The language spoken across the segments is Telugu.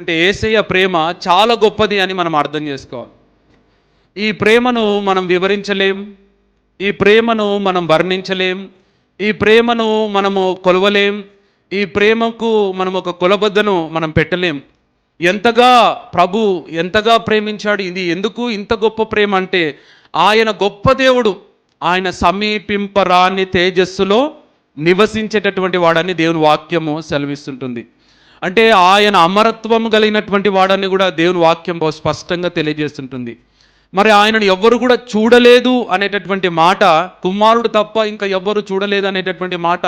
అంటే ఏసయ్య ప్రేమ చాలా గొప్పది అని మనం అర్థం చేసుకోవాలి. ఈ ప్రేమను మనం వివరించలేం ఈ ప్రేమను మనం వర్ణించలేం ఈ ప్రేమను మనము కొలవలేం ఈ ప్రేమకు మనం ఒక కొలబద్దను మనం పెట్టలేం. ఎంతగా ప్రభు ఎంతగా ప్రేమించాడు ఇది ఎందుకు ఇంత గొప్ప ప్రేమ అంటే ఆయన గొప్ప దేవుడు ఆయన సమీపింపరాని తేజస్సులో నివసించేటటువంటి వాడని దేవుని వాక్యము సెలవిస్తుంటుంది. అంటే ఆయన అమరత్వం కలిగినటువంటి వాడని కూడా దేవుని వాక్యం స్పష్టంగా తెలియజేస్తుంటుంది. మరి ఆయనను ఎవ్వరు కూడా చూడలేదు అనేటటువంటి మాట కుమారుడు తప్ప ఇంకా ఎవ్వరు చూడలేదు అనేటటువంటి మాట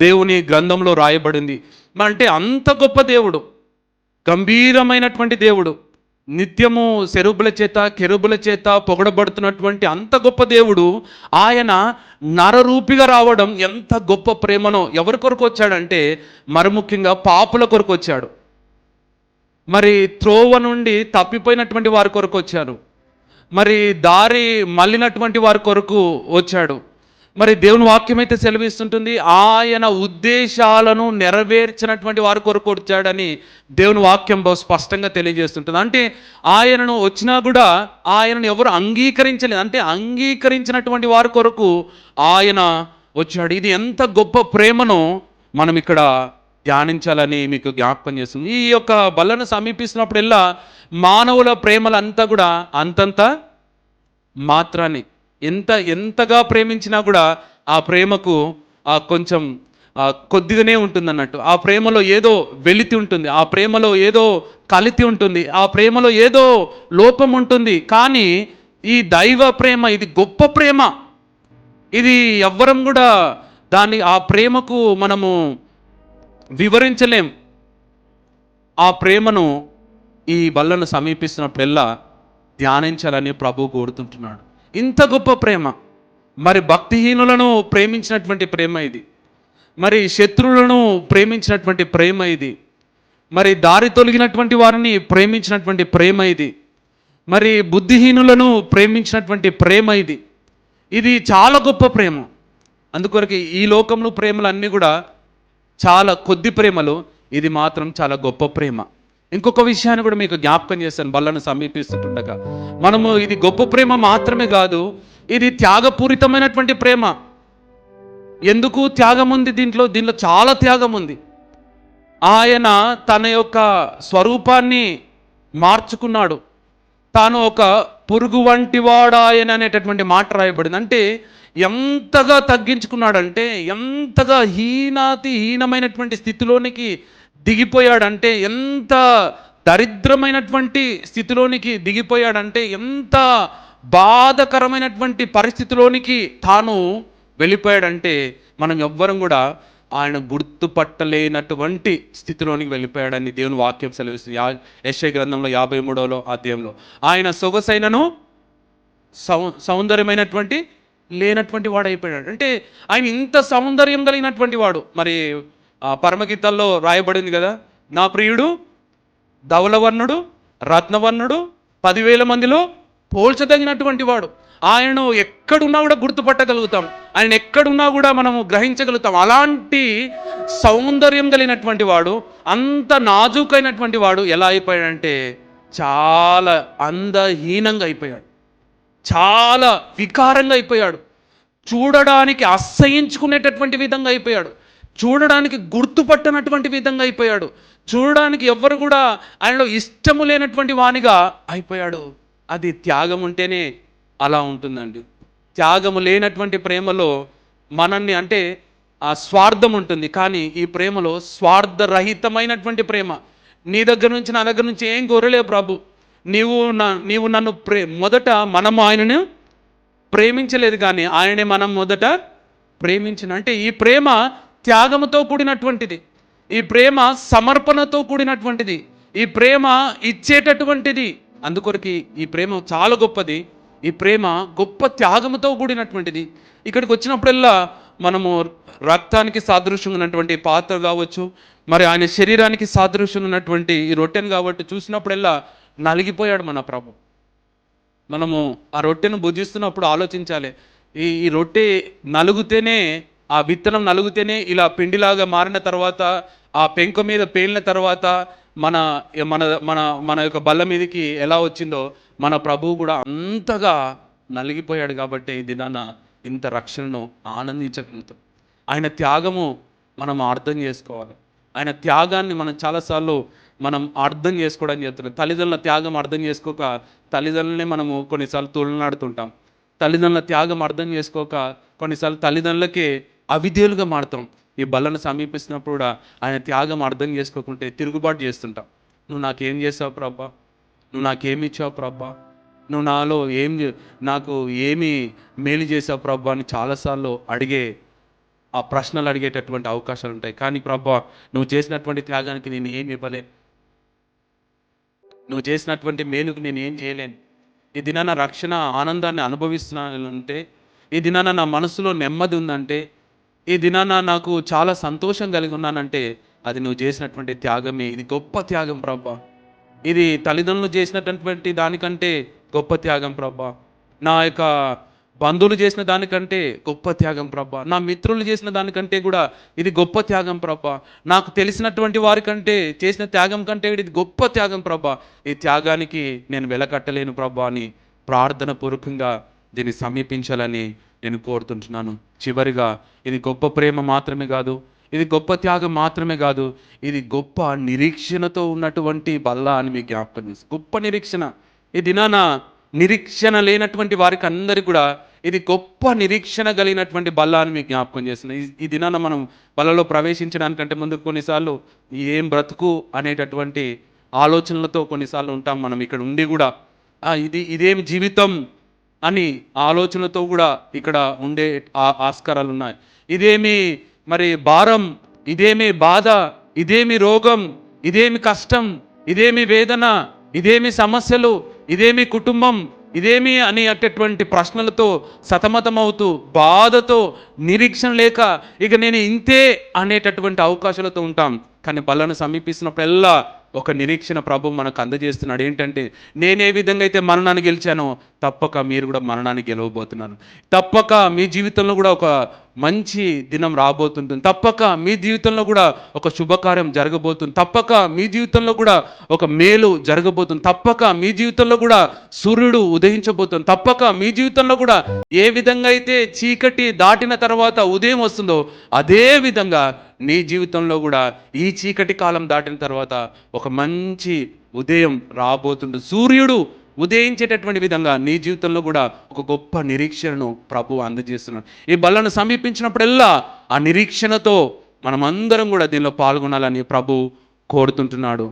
దేవుని గ్రంథంలో రాయబడింది. మరి అంటే అంత గొప్ప దేవుడు గంభీరమైనటువంటి దేవుడు నిత్యము శరుబుల చేత కెరుబుల చేత పొగడబడుతున్నటువంటి అంత గొప్ప దేవుడు ఆయన నరరూపిగా రావడం ఎంత గొప్ప ప్రేమనో ఎవరి కొరకు వచ్చాడంటే మరి ముఖ్యంగా పాపుల కొరకు వచ్చాడు. మరి త్రోవ నుండి తప్పిపోయినటువంటి వారి కొరకు వచ్చాడు మరి దారి మళ్ళినటువంటి వారి కొరకు వచ్చాడు. మరి దేవుని వాక్యం అయితే సెలవిస్తుంటుంది ఆయన ఉద్దేశాలను నెరవేర్చినటువంటి వారి కొరకు వచ్చాడని దేవుని వాక్యం బహు స్పష్టంగా తెలియజేస్తుంటుంది. అంటే ఆయనను వచ్చినా కూడా ఆయనను ఎవరు అంగీకరించలేదు. అంటే అంగీకరించినటువంటి వారి కొరకు ఆయన వచ్చాడు ఇది ఎంత గొప్ప ప్రేమను మనం ఇక్కడ ధ్యానించాలని మీకు జ్ఞాపకం చేస్తుంది. ఈ యొక్క బలను సమీపిస్తున్నప్పుడల్లా మానవుల ప్రేమలంతా కూడా అంతంత మాత్రాన్ని ఎంత ఎంతగా ప్రేమించినా కూడా ఆ ప్రేమకు ఆ కొంచెం కొద్దిగానే ఉంటుంది అన్నట్టు ఆ ప్రేమలో ఏదో వెలితి ఉంటుంది ఆ ప్రేమలో ఏదో కలితి ఉంటుంది ఆ ప్రేమలో ఏదో లోపం ఉంటుంది. కానీ ఈ దైవ ప్రేమ ఇది గొప్ప ప్రేమ. ఇది ఎవ్వరం కూడా దాన్ని ఆ ప్రేమకు మనము వివరించలేం. ఆ ప్రేమను ఈ బల్లను సమీపిస్తున్నప్పుడల్లా ధ్యానించాలని ప్రభు కోరుతుంటున్నాడు. ఇంత గొప్ప ప్రేమ. మరి భక్తిహీనులను ప్రేమించినటువంటి ప్రేమ ఇది. మరి శత్రువులను ప్రేమించినటువంటి ప్రేమ ఇది. మరి దారి తొలగినటువంటి వారిని ప్రేమించినటువంటి ప్రేమ ఇది. మరి బుద్ధిహీనులను ప్రేమించినటువంటి ప్రేమ ఇది. ఇది చాలా గొప్ప ప్రేమ. అందుకొరకు ఈ లోకంలో ప్రేమలు అన్నీ కూడా చాలా కొద్ది ప్రేమలు. ఇది మాత్రం చాలా గొప్ప ప్రేమ. ఇంకొక విషయాన్ని కూడా మీకు జ్ఞాపకం చేస్తాను బల్లను సమీపిస్తుండగా. మనము ఇది గొప్ప ప్రేమ మాత్రమే కాదు ఇది త్యాగపూరితమైనటువంటి ప్రేమ. ఎందుకు త్యాగం ఉంది దీంట్లో? దీంట్లో చాలా త్యాగం ఉంది. ఆయన తన యొక్క స్వరూపాన్ని మార్చుకున్నాడు. తాను ఒక పురుగు వంటి వాడాయన అనేటటువంటి మాట రాయబడింది. అంటే ఎంతగా తగ్గించుకున్నాడంటే ఎంతగా హీనాతి హీనమైనటువంటి స్థితిలోనికి దిగిపోయాడంటే ఎంత దరిద్రమైనటువంటి స్థితిలోనికి దిగిపోయాడంటే ఎంత బాధకరమైనటువంటి పరిస్థితిలోనికి తాను వెళ్ళిపోయాడంటే మనం ఎవ్వరం కూడా ఆయన గుర్తుపట్టలేనటువంటి స్థితిలోనికి వెళ్ళిపోయాడని దేవుని వాక్యం సెలవిస్తుంది. యా యశ్వ గ్రంథంలో యాభై మూడవలో అధ్యాయంలో. ఆయన సొగసైనను సౌ సౌందర్యమైనటువంటి లేనటువంటి వాడు అయిపోయాడు అంటే ఆయన ఇంత సౌందర్యం కలిగినటువంటి వాడు. మరి పరమగీతాల్లో రాయబడింది కదా నా ప్రియుడు ధవలవర్ణుడు రత్నవర్ణుడు పదివేల మందిలో పోల్చదగినటువంటి వాడు. ఆయనను ఎక్కడున్నా కూడా గుర్తుపట్టగలుగుతాం. ఆయన ఎక్కడున్నా కూడా మనము గ్రహించగలుగుతాం. అలాంటి సౌందర్యం కలిగినటువంటి వాడు అంత నాజూకైనటువంటి వాడు ఎలా అయిపోయాడంటే చాలా అందహీనంగా అయిపోయాడు. చాలా వికారంగా అయిపోయాడు. చూడడానికి అసహించుకునేటటువంటి విధంగా అయిపోయాడు. చూడడానికి గుర్తుపట్టనటువంటి విధంగా అయిపోయాడు. చూడడానికి ఎవ్వరు కూడా ఆయనలో ఇష్టము లేనటువంటి వానిగా అయిపోయాడు. అది త్యాగం ఉంటేనే అలా ఉంటుందండి. త్యాగము లేనటువంటి ప్రేమలో మనల్ని అంటే ఆ స్వార్థం ఉంటుంది. కానీ ఈ ప్రేమలో స్వార్థరహితమైనటువంటి ప్రేమ. నీ దగ్గర నుంచి నా దగ్గర నుంచి ఏం కోరలే ప్రభు. నీవు నా నీవు నన్ను ప్రే మొదట మనము ఆయనను ప్రేమించలేదు కానీ ఆయనే మనం మొదట ప్రేమించిన. అంటే ఈ ప్రేమ త్యాగముతో కూడినటువంటిది. ఈ ప్రేమ సమర్పణతో కూడినటువంటిది. ఈ ప్రేమ ఇచ్చేటటువంటిది. అందుకొరకు ఈ ప్రేమ చాలా గొప్పది. ఈ ప్రేమ గొప్ప త్యాగముతో కూడినటువంటిది. ఇక్కడికి వచ్చినప్పుడల్లా మనము రక్తానికి సాదృశ్యం ఉన్నటువంటి పాత్ర కావచ్చు మరి ఆయన శరీరానికి సాదృశ్యం ఉన్నటువంటి ఈ రొట్టెను కాబట్టి చూసినప్పుడల్లా నలిగిపోయాడు మన ప్రభు. మనము ఆ రొట్టెను భుజిస్తున్నప్పుడు ఆలోచించాలి. ఈ ఈ రొట్టె నలుగుతేనే ఆ విత్తనం నలుగుతేనే ఇలా పిండిలాగా మారిన తర్వాత ఆ పెంక మీద పేలిన తర్వాత మన మన మన మన యొక్క బల్ల మీదకి ఎలా వచ్చిందో మన ప్రభువు కూడా అంతగా నలిగిపోయాడు కాబట్టి ఈ దినాన ఇంత రక్షణను ఆనందించగలుగుతాం. ఆయన త్యాగము మనం అర్థం చేసుకోవాలి. ఆయన త్యాగాన్ని మనం చాలాసార్లు మనం అర్థం చేసుకోవడానికి చెప్తున్నాం తల్లిదండ్రుల త్యాగం అర్థం చేసుకోక తల్లిదండ్రులనే మనము కొన్నిసార్లు తులనాడుతుంటాం. తల్లిదండ్రుల త్యాగం అర్థం చేసుకోక కొన్నిసార్లు తల్లిదండ్రులకే అవిధేయులుగా మారుతాం. ఈ బలను సమీపిస్తున్నప్పుడు కూడా ఆయన త్యాగం అర్థం చేసుకోకుంటే తిరుగుబాటు చేస్తుంటాం. నువ్వు నాకేం చేసావు ప్రభా? నువ్వు నాకేమి ఇచ్చావు ప్రభా? నువ్వు నాలో ఏం చే- నాకు ఏమి మేలు చేసావు ప్రభా? అని చాలాసార్లు అడిగే ఆ ప్రశ్నలు అడిగేటటువంటి అవకాశాలు ఉంటాయి. కానీ ప్రభా నువ్వు చేసినటువంటి త్యాగానికి నేను ఏమి ఇవ్వలేను నువ్వు చేసినటువంటి మేలుకు నేను ఏం చేయలేను. ఈ దినాన రక్షణ ఆనందాన్ని అనుభవిస్తున్నానంటే ఈ దినాన నా మనసులో నెమ్మది ఉందంటే ఈ దినాన నాకు చాలా సంతోషం కలిగి ఉన్నానంటే అది నువ్వు చేసినటువంటి త్యాగమే. ఇది గొప్ప త్యాగం ప్రభా. ఇది తల్లిదండ్రులు చేసినటువంటి దానికంటే గొప్ప త్యాగం ప్రభా. నా యొక్క బంధువులు చేసిన దానికంటే గొప్ప త్యాగం ప్రభా. నా మిత్రులు చేసిన దానికంటే కూడా ఇది గొప్ప త్యాగం ప్రభా. నాకు తెలిసినటువంటి వారి కంటే చేసిన త్యాగం కంటే ఇది గొప్ప త్యాగం ప్రభా. ఈ త్యాగానికి నేను వెలకట్టలేను ప్రభా అని ప్రార్థన పూర్వకంగా దీన్ని సమీపించాలని నేను కోరుతుంటున్నాను. చివరిగా ఇది గొప్ప ప్రేమ మాత్రమే కాదు ఇది గొప్ప త్యాగం మాత్రమే కాదు ఇది గొప్ప నిరీక్షణతో ఉన్నటువంటి బల్ల అని మీకు జ్ఞాపకం చేసి గొప్ప నిరీక్షణ. ఈ దినాన నిరీక్షణ లేనటువంటి వారికి అందరికీ కూడా ఇది గొప్ప నిరీక్షణ కలిగినటువంటి బల్ల అని మీకు జ్ఞాపకం చేసిన ఈ- దినాన మనం బలలో ప్రవేశించడానికంటే ముందు కొన్నిసార్లు ఏం బ్రతుకు అనేటటువంటి ఆలోచనలతో కొన్నిసార్లు ఉంటాం మనం ఇక్కడ ఉండి కూడా. ఇది ఇదేమి జీవితం? అని ఆలోచనతో కూడా ఇక్కడ ఉండే ఆ- ఆస్కారాలు ఉన్నాయి ఇదేమి మరి భారం ఇదేమి బాధ ఇదేమి రోగం ఇదేమి కష్టం ఇదేమి వేదన ఇదేమి సమస్యలు ఇదేమి కుటుంబం ఇదేమి అని అట్టేటువంటి ప్రశ్నలతో సతమతమవుతూ బాధతో నిరీక్షణ లేక ఇక నేను ఇంతే అనేటటువంటి అవకాశాలతో ఉంటాం. కానీ బలను సమీపిస్తున్నప్పుడల్లా ఒక నిరీక్షణ ప్రభు మనకు అందజేస్తున్నాడు. ఏంటంటే నేను ఏ విధంగా అయితే మరణాన్ని గెలిచానో తప్పక మీరు కూడా మరణాన్ని గెలవబోతున్నారు. తప్పక మీ జీవితంలో కూడా ఒక మంచి దినం రాబోతుంటుంది. తప్పక మీ జీవితంలో కూడా ఒక శుభకార్యం జరగబోతుంది. తప్పక మీ జీవితంలో కూడా ఒక మేలు జరగబోతుంది. తప్పక మీ జీవితంలో కూడా సూర్యుడు ఉదయించబోతుంది. తప్పక మీ జీవితంలో కూడా ఏ విధంగా అయితే చీకటి దాటిన తర్వాత ఉదయం వస్తుందో అదే విధంగా నీ జీవితంలో కూడా ఈ చీకటి కాలం దాటిన తర్వాత ఒక మంచి ఉదయం రాబోతుంది. సూర్యుడు ఉదయించేటటువంటి విధంగా నీ జీవితంలో కూడా ఒక గొప్ప నిరీక్షణను ప్రభు అందజేస్తున్నాడు. ఈ బలను సమీపించినప్పుడల్లా ఆ నిరీక్షణతో మనమందరం కూడా దీనిలో పాల్గొనాలని ప్రభు కోరుతుంటున్నాడు.